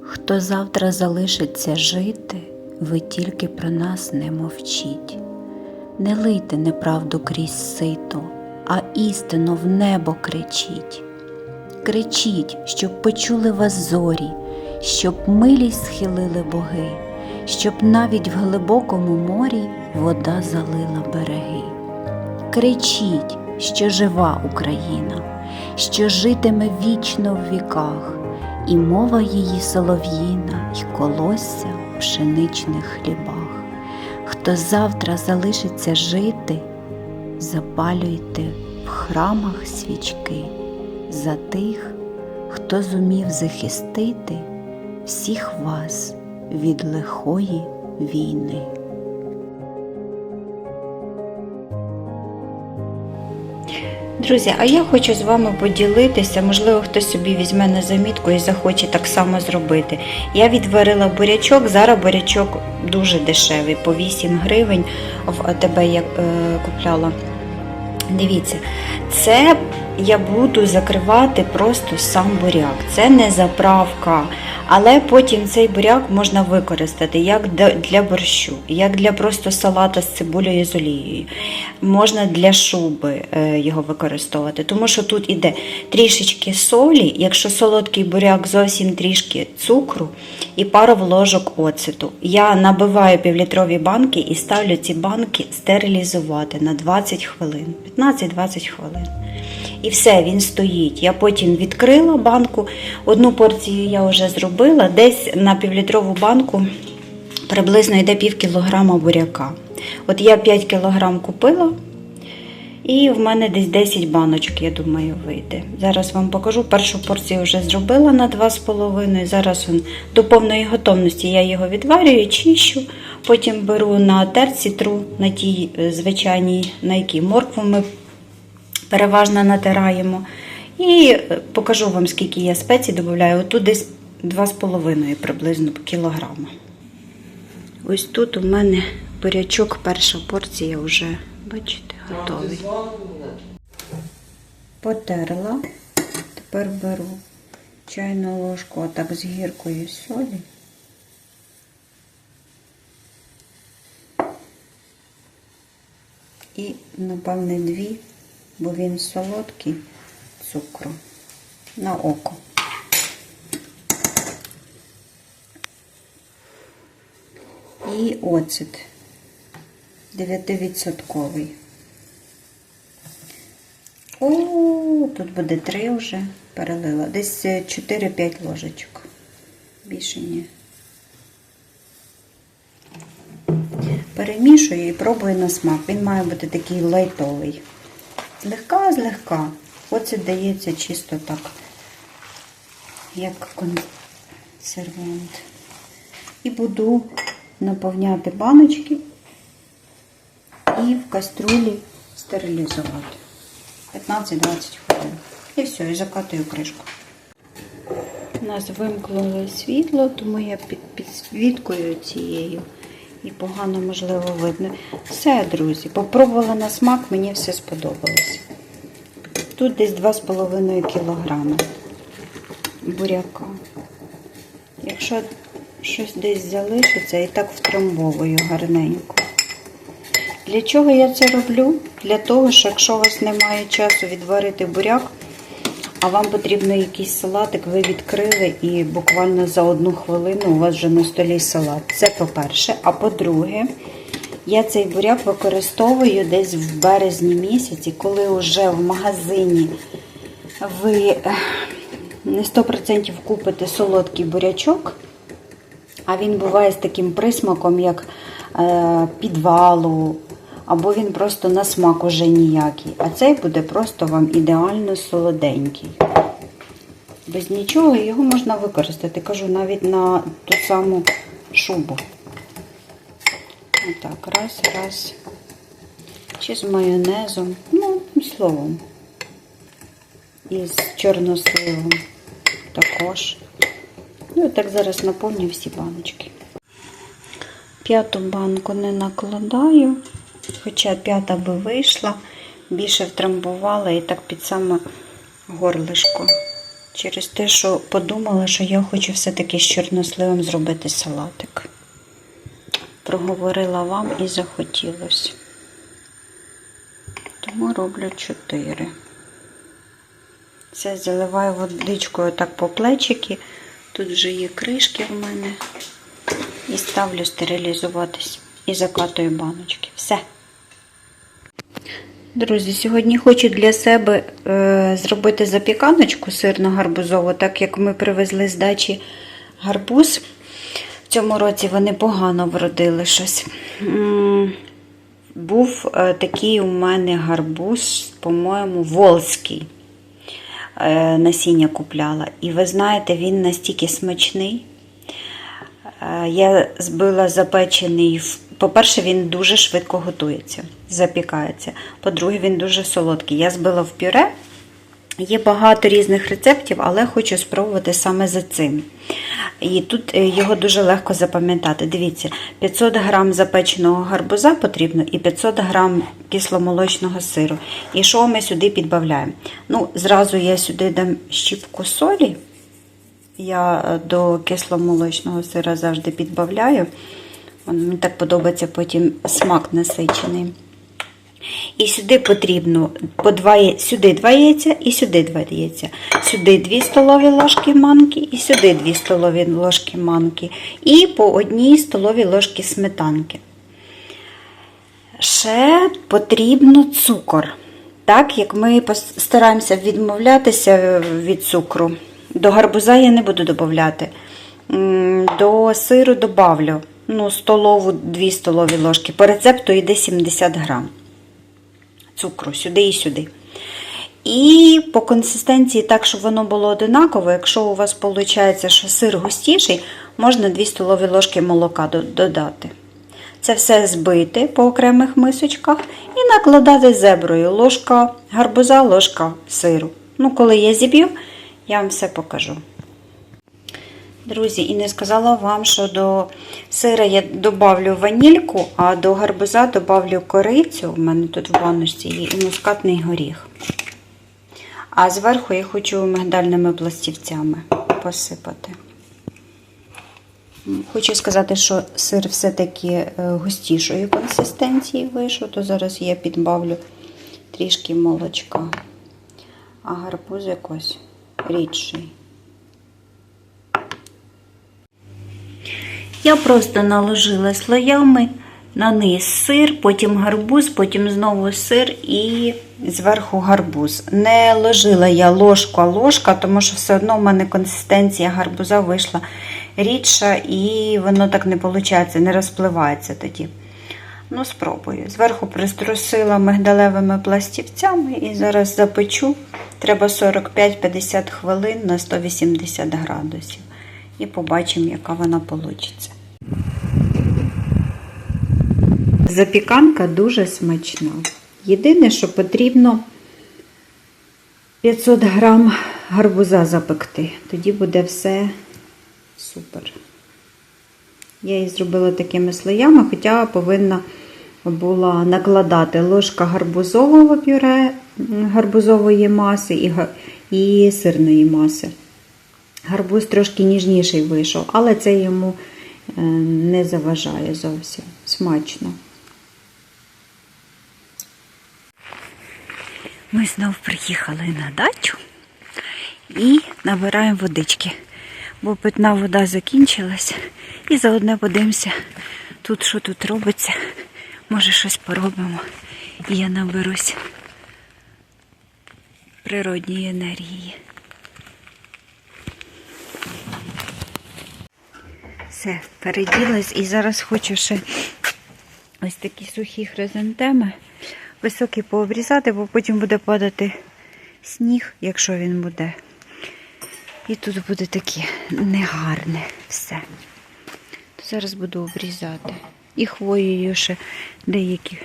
Хто завтра залишиться жити, ви тільки про нас не мовчіть. Не лийте неправду крізь сито, а істину в небо кричіть. Кричіть, щоб почули вас зорі, щоб милість схилили боги, щоб навіть в глибокому морі вода залила береги. Кричіть, що жива Україна, що житиме вічно в віках, і мова її солов'їна, і колосся в пшеничних хлібах. Хто завтра залишиться жити, запалюйте в храмах свічки за тих, хто зумів захистити всіх вас від лихої війни. Друзі, а я хочу з вами поділитися, можливо, хтось собі візьме на замітку і захоче так само зробити. Я відварила бурячок, зараз бурячок дуже дешевий, по 8 гривень в АТБ я е, купляла. Дивіться, це я буду закривати просто сам буряк. Це не заправка, але потім цей буряк можна використати як для- борщу, як для просто салата з цибулею і з олією. Можна для шуби е, його використовувати, тому що тут іде трішечки солі, якщо солодкий буряк, зовсім трішки цукру і пару ложок оцету. Я набиваю півлітрові банки і ставлю ці банки стерилізувати на 20 хвилин, 15-20 хвилин. І все, він стоїть. Я потім відкрила банку. Одну порцію я вже зробила. Десь на півлітрову банку приблизно йде пів кілограма буряка. От я 5 кілограм купила, і в мене десь 10 баночок, я думаю, вийде. Зараз вам покажу. Першу порцію вже зробила на 2,5. Зараз он, до повної готовності я його відварюю, чищу. Потім беру на терці тру на тій е, звичайній, на якій моркву ми переважно натираємо. І е, покажу вам, скільки я спецій додаю. Тут десь 2,5 приблизно кілограма. Ось тут у мене бурячок, перша порція вже, бачите, готовий. Потерла. Тепер беру чайну ложку отак з гіркою солі. І, напевне, дві, бо він солодкий цукру на око. І оцет 9%. О, тут буде 3 вже перелила. Десь 4-5 ложечок. Більше ні. Перемішую і пробую на смак. Він має бути такий лайтовий. Злегка, злегка. Оце дається чисто так, як консервант. І буду наповняти баночки і в каструлі стерилізувати. 15-20 хвилин. І все, і закатую кришку. У нас вимкнуло світло, тому я під підсвіткою цією і погано, можливо, видно. Все, друзі, попробувала на смак, мені все сподобалось. Тут десь 2,5 кілограми буряка. Якщо щось десь залишиться, і так втрамбовую гарненько. Для чого я це роблю? Для того, що якщо у вас немає часу відварити буряк, а вам потрібно якийсь салатик, ви відкрили і буквально за одну хвилину у вас вже на столі салат. Це по-перше. А по-друге, я цей буряк використовую десь в березні місяці, коли вже в магазині ви не 100% купите солодкий бурячок, а він буває з таким присмаком, як е, підвалу, або він просто на смак уже ніякий. А цей буде просто вам ідеально солоденький. Без нічого його можна використати. Кажу, навіть на ту саму шубу. Отак, раз, раз. Чи з майонезом. Ну, словом. І з чорносливом також. Ну, і так зараз наповню всі баночки. П'яту банку не накладаю, хоча п'ята би вийшла, більше втрамбувала і так під саме горлишко через те, що подумала, що я хочу все-таки з чорносливом зробити салатик. Проговорила вам і захотілося. Тому роблю 4. Це заливаю водичкою так по плечики. Тут вже є кришки в мене. І ставлю стерилізуватись. І закатую баночки. Все. Друзі, сьогодні хочу для себе е, зробити запіканочку сирно-гарбузову, так як ми привезли з дачі гарбуз. В цьому році вони погано вродили щось. Був е, такий у мене гарбуз, по-моєму, волзький. Е, насіння купляла. І ви знаєте, він настільки смачний. Е, Я збила запечений. в- По-перше, він дуже швидко готується, запікається. По-друге, він дуже солодкий. Я збила в пюре. Є багато різних рецептів, але хочу спробувати саме за цим. І тут е, його дуже легко запам'ятати. Дивіться, 500 грам запеченого гарбуза потрібно і 500 грам кисломолочного сиру. І що ми сюди підбавляємо? Ну, зразу я сюди дам щіпку солі. Я е, до кисломолочного сира завжди підбавляю. Мені так подобається потім смак насичений. І сюди потрібно по два, сюди 2 яйця і сюди 2 яйця. Сюди 2 столові ложки манки і сюди 2 столові ложки манки. І по одній столовій ложки сметанки. Ще потрібно цукор. Так, як ми стараємося відмовлятися від цукру. До гарбуза я не буду додати. До сиру добавлю ну, столову, 2 столові ложки. По рецепту йде 70 грам цукру сюди і сюди. І по консистенції, так, щоб воно було одинаково, якщо у вас виходить, що сир густіший, можна 2 столові ложки молока додати. Це все збити по окремих мисочках і накладати зеброю ложка гарбуза, ложка сиру. Ну, коли я зіб'ю, я вам все покажу. Друзі, і не сказала вам, що до сира я додавлю ванільку, а до гарбуза додавлю корицю. У мене тут в баночці є і мускатний горіх. А зверху я хочу мигдальними пластівцями посипати. Хочу сказати, що сир все-таки е, густішої консистенції вийшов, то зараз я підбавлю трішки молочка, а гарбуз якось рідший. Я просто наложила слоями на низ сир, потім гарбуз, потім знову сир і зверху гарбуз. Не ложила я ложку, а ложка, тому що все одно в мене консистенція гарбуза вийшла рідша і воно так не виходить, не розпливається тоді. Ну, спробую. Зверху приструсила мигдалевими пластівцями і зараз запечу. Треба 45-50 хвилин на 180 градусів. І побачимо, яка вона вийде. Запіканка дуже смачна. Єдине, що потрібно 500 грам гарбуза запекти. Тоді буде все супер. Я її зробила такими слоями, хоча повинна була накладати ложка гарбузового пюре, гарбузової маси і сирної маси. Гарбуз трошки ніжніший вийшов, але це йому е, не заважає зовсім. Смачно. Ми знов приїхали на дачу і набираємо водички, бо питна вода закінчилась. І заодно подивимося, тут що тут робиться. Може щось поробимо. І я наберусь природньої енергії. Все, переділась і зараз хочу ще ось такі сухі хризантеми високі пообрізати, бо потім буде падати сніг, якщо він буде. І тут буде таке негарне все. То зараз буду обрізати. І хвоєю ще деякі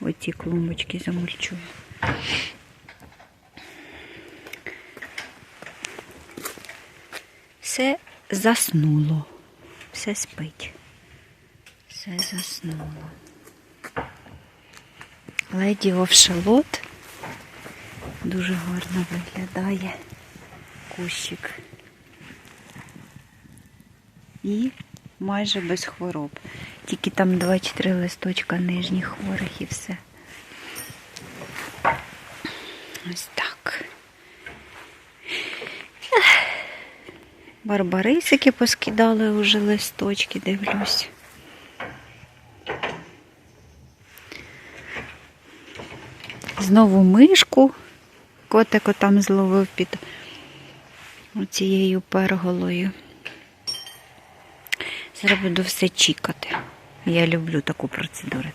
оці клумбочки замульчую. Все заснуло. Все спить. Все заснуло. Леді Овшалот дуже гарно виглядає. кущик. І майже без хвороб. Тільки там 2-3 листочка нижніх хворих і все. Ось так. Барбарисики поскидали уже листочки, дивлюсь. Знову мишку. Котико там зловив під оцією перголою. Зараз буду все чікати. Я люблю таку процедуру.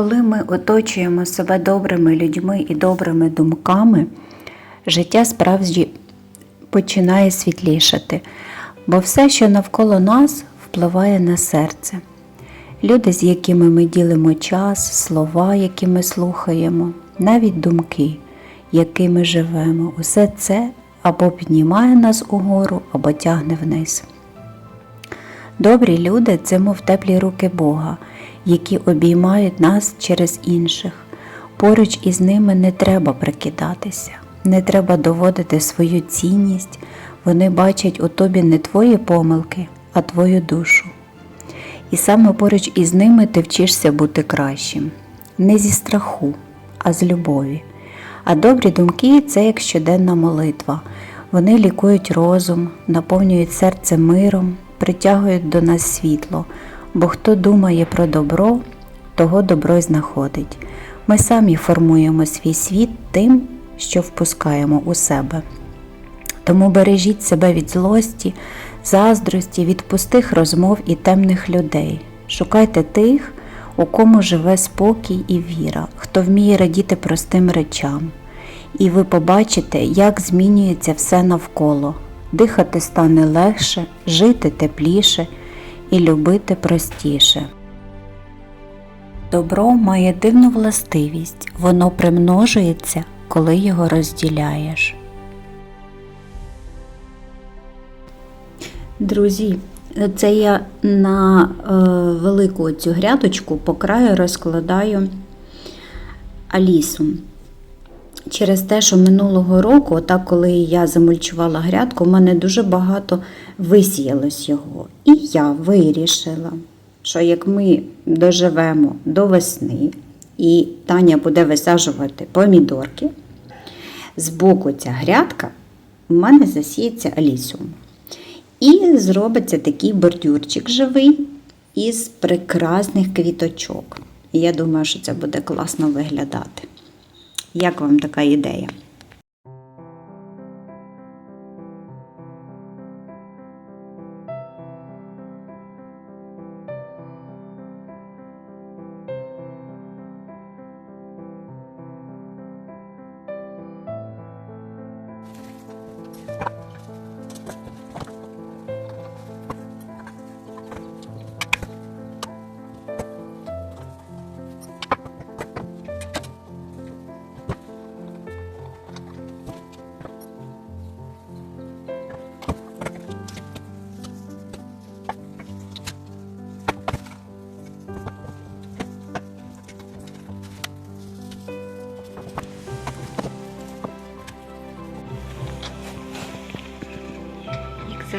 Коли ми оточуємо себе добрими людьми і добрими думками, життя справді починає світлішати, бо все, що навколо нас, впливає на серце. Люди, з якими ми ділимо час, слова, які ми слухаємо, навіть думки, якими живемо, усе це або піднімає нас угору, або тягне вниз. Добрі люди це мов теплі руки Бога, які обіймають нас через інших. Поруч із ними не треба прикидатися, не треба доводити свою цінність. Вони бачать у тобі не твої помилки, а твою душу. І саме поруч із ними ти вчишся бути кращим, не зі страху, а з любові. А добрі думки це як щоденна молитва. Вони лікують розум, наповнюють серце миром, притягують до нас світло, бо хто думає про добро, того добро й знаходить. Ми самі формуємо свій світ тим, що впускаємо у себе. Тому бережіть себе від злості, заздрості, від пустих розмов і темних людей. Шукайте тих, у кому живе спокій і віра, хто вміє радіти простим речам. І ви побачите, як змінюється все навколо. Дихати стане легше, жити тепліше і любити простіше. Добро має дивну властивість, воно примножується, коли його розділяєш. Друзі, це я на е, велику цю грядочку по краю розкладаю алісу. Через те, що минулого року, так коли я замульчувала грядку, в мене дуже багато висіялось його. І я вирішила, що як ми доживемо до весни, і Таня буде висаджувати помідорки, з боку ця грядка в мене засіється алісіум. І зробиться такий бордюрчик живий із прекрасних квіточок. І я думаю, що це буде класно виглядати. Як вам така ідея?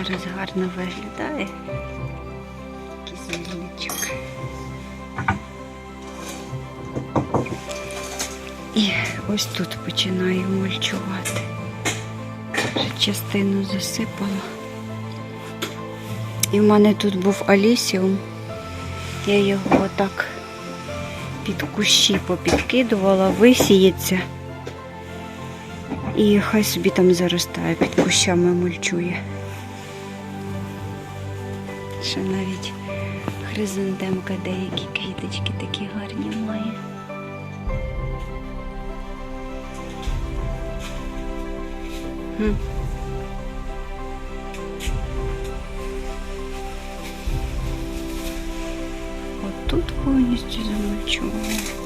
Зараз гарно виглядає. Кізельничок. І ось тут починаю мульчувати. Вже частину засипала. І в мене тут був алісіум. Я його отак під кущі попідкидувала, висіється. І хай собі там заростає, під кущами мульчує. Ще навіть хризантемка деякі квіточки такі гарні має. Хм. От тут повністю замульчовано.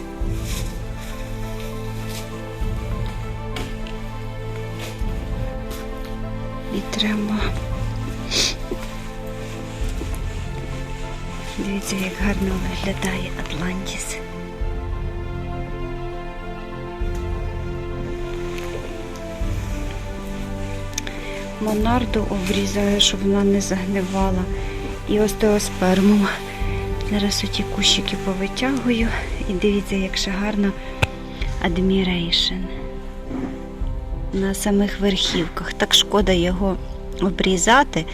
Дивіться, як гарно виглядає Атлантіс. Монарду обрізаю, щоб вона не загнивала. І остеосперму. Зараз оті кущики повитягую. І дивіться, як ще гарно Admiration. На самих верхівках. Так шкода його обрізати,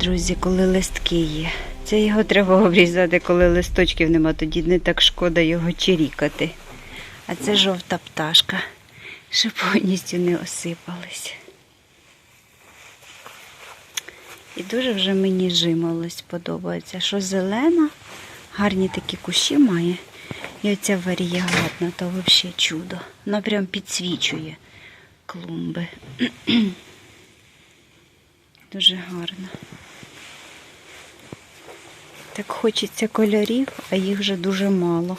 друзі, коли листки є. Це його треба обрізати, коли листочків нема, тоді не так шкода його чирікати. А це жовта пташка, що повністю не осипались. І дуже вже мені жимолость подобається. Що зелена, гарні такі кущі має. І оця варіагатна, то взагалі чудо. Вона прям підсвічує клумби. Дуже гарно. Так хочеться кольорів, а їх вже дуже мало.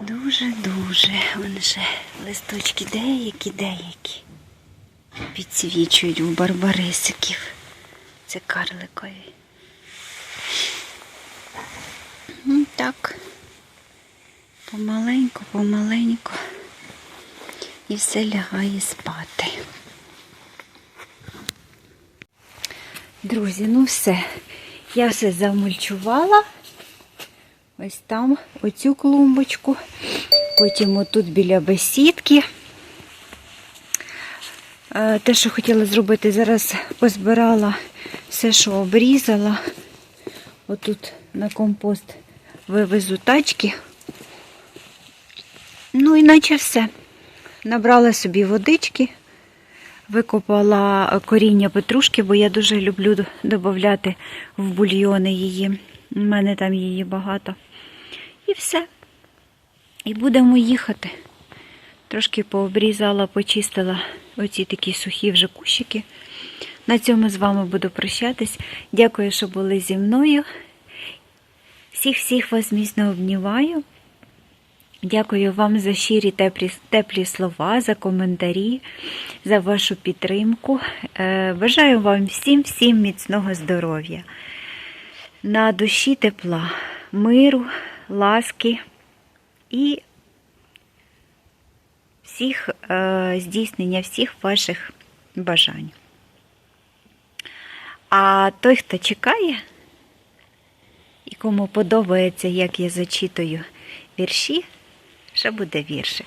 Дуже-дуже. Вон же листочки деякі, деякі. Підсвічують у барбарисиків. Це карликові. Ну, Так. Помаленьку, помаленьку. І все лягає спати. Друзі, ну все. Я все замульчувала. Ось там оцю клумбочку. Потім отут біля бесідки. Е, Те, що хотіла зробити, зараз позбирала все, що обрізала. Отут на компост вивезу тачки. Ну, іначе все. Набрала собі водички, викопала коріння петрушки, бо я дуже люблю додати в бульйони її. У мене там її багато. І все. І будемо їхати. Трошки пообрізала, почистила оці такі сухі вже кущики. На цьому з вами буду прощатись. Дякую, що були зі мною. Всіх-всіх вас міцно обнімаю. Дякую вам за щирі теплі, теплі слова, за коментарі, за вашу підтримку. Е, Бажаю вам всім всім міцного здоров'я, на душі тепла, миру, ласки і всіх е, здійснення всіх ваших бажань. А той, хто чекає, і кому подобається, як я зачитую вірші, ще буде віршик.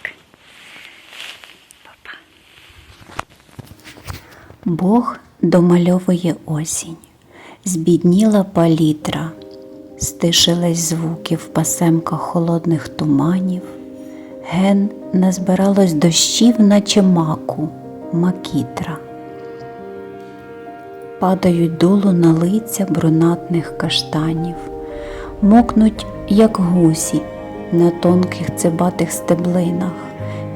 Па-па. Бог домальовує осінь, збідніла палітра, стишились звуки в пасемках холодних туманів, ген назбиралось дощів, наче маку, макітра. Падають долу на лиця брунатних каштанів, мокнуть, як гусі, на тонких цибатих стеблинах,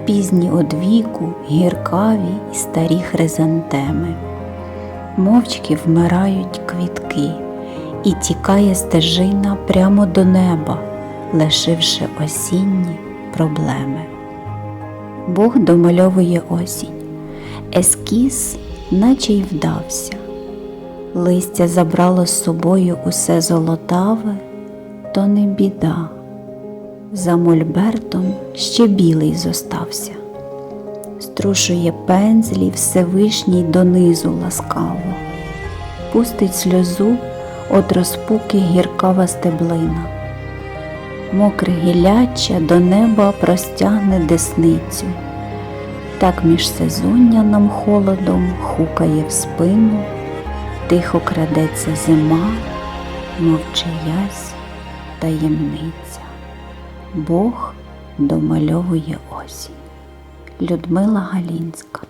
пізні одвіку, гіркаві і старі хризантеми. Мовчки вмирають квітки, і тікає стежина прямо до неба, лишивши осінні проблеми. Бог домальовує осінь, ескіз, наче й вдався. Листя забрало з собою усе золотаве, то не біда. За мольбертом ще білий зостався, струшує пензлі Всевишній донизу ласкаво, пустить сльозу от розпуки гіркава стеблина, мокре гіляча до неба простягне десницю, так міжсезоння нам холодом хукає в спину, тихо крадеться зима, мов чиясь таємниця. Бог домальовує осінь. Людмила Галінська